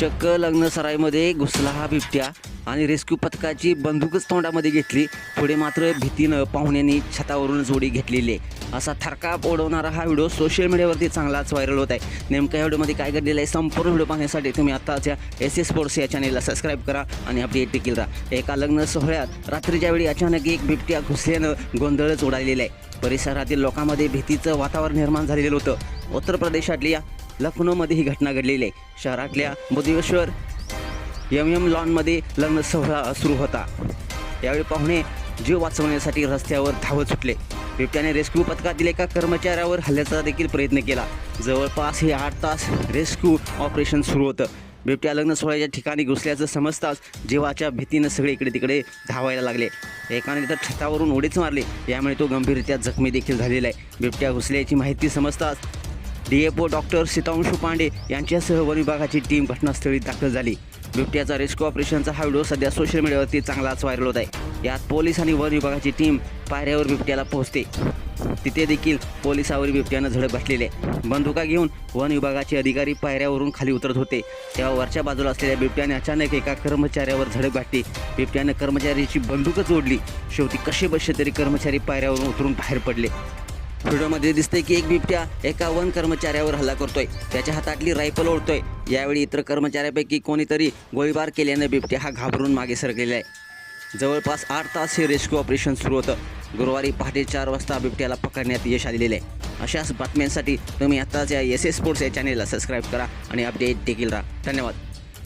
चक्क लग्न सराईमध्ये घुसला हा बिबट्या आणि रेस्क्यू पथकाची बंदूकच तोंडामध्ये घेतली. पुढे मात्र भीतीनं पाहुण्यांनी छतावरून जोडी घेतलेली आहे. असा थरकाप ओढवणारा हा व्हिडिओ सोशल मीडियावरती चांगलाच व्हायरल होत आहे. नेमक्या व्हिडिओमध्ये काय घडलेलं आहे संपूर्ण व्हिडिओ पाहण्यासाठी तुम्ही आत्ताच्या एस एस स्पोर्ट्स या चॅनेलला सबस्क्राईब करा आणि अपडेट देखील राहा. एका लग्न सोहळ्यात रात्रीच्या वेळी अचानक एक बिबट्या घुसल्यानं गोंधळच उडालेला आहे. परिसरातील लोकांमध्ये भीतीचं वातावरण निर्माण झालेलं होतं. उत्तर प्रदेशातल्या लखनौमध्ये ही घटना घडलेली आहे. शहरातल्या बुद्धेश्वर एम एम लॉनमध्ये लग्न सोहळा सुरू होता. यावेळी पाहुणे जीव वाचवण्यासाठी रस्त्यावर धावत सुटले. बिबट्याने रेस्क्यू पथकातील एका कर्मचाऱ्यावर हल्ल्याचा देखील प्रयत्न केला. जवळपास हे आठ तास रेस्क्यू ऑपरेशन सुरू होतं. बिबट्या लग्न सोहळ्याच्या ठिकाणी घुसल्याचं समजताच जीवाच्या भीतीनं सगळे इकडे तिकडे धावायला लागले. एकाने तर छतावरून उडीच मारले. यामुळे तो गंभीररित्या जखमी देखील झालेला आहे. बिबट्या घुसल्याची माहिती समजताच डीएफओ डॉक्टर सीतांशू पांडे यांच्यासह वन विभागाची टीम घटनास्थळी दाखल झाली. बिबट्याचा रेस्क्यू ऑपरेशनचा हा व्हिडिओ सध्या सोशल मीडियावरती चांगलाच व्हायरल होत आहे. यात पोलीस आणि वन विभागाची टीम पायऱ्यावर बिबट्याला पोहोचते. तिथे देखील पोलिसावर बिबट्यानं झडप घातलेली आहे. बंदुका घेऊन वन विभागाचे अधिकारी पायऱ्यावरून खाली उतरत होते. तेव्हा वरच्या बाजूला असलेल्या बिबट्याने अचानक एका कर्मचाऱ्यावर झडप घातली. बिबट्यानं कर्मचाऱ्याची बंदूकच ओढली. शेवटी कसे बसे तरी कर्मचारी पायऱ्यावरून उतरून बाहेर पडले. व्हिडिओमध्ये दिसतंय की एक बिबट्या एका वन कर्मचाऱ्यावर हल्ला करतोय. त्याच्या हातातली रायफल ओढतोय. यावेळी इतर कर्मचाऱ्यापैकी कोणीतरी गोळीबार केल्यानं बिबट्या हा घाबरून मागे सरकलेला आहे. जवळपास आठ तास हे रेस्क्यू ऑपरेशन सुरू होतं. गुरुवारी पहाटे चार वाजता बिबट्याला पकडण्यात यश आलेले आहे. अशाच बातम्यांसाठी तुम्ही आत्ताच या एस एस स्पोर्ट्स या चॅनेलला सबस्क्राईब करा आणि अपडेट देखील राहा. धन्यवाद.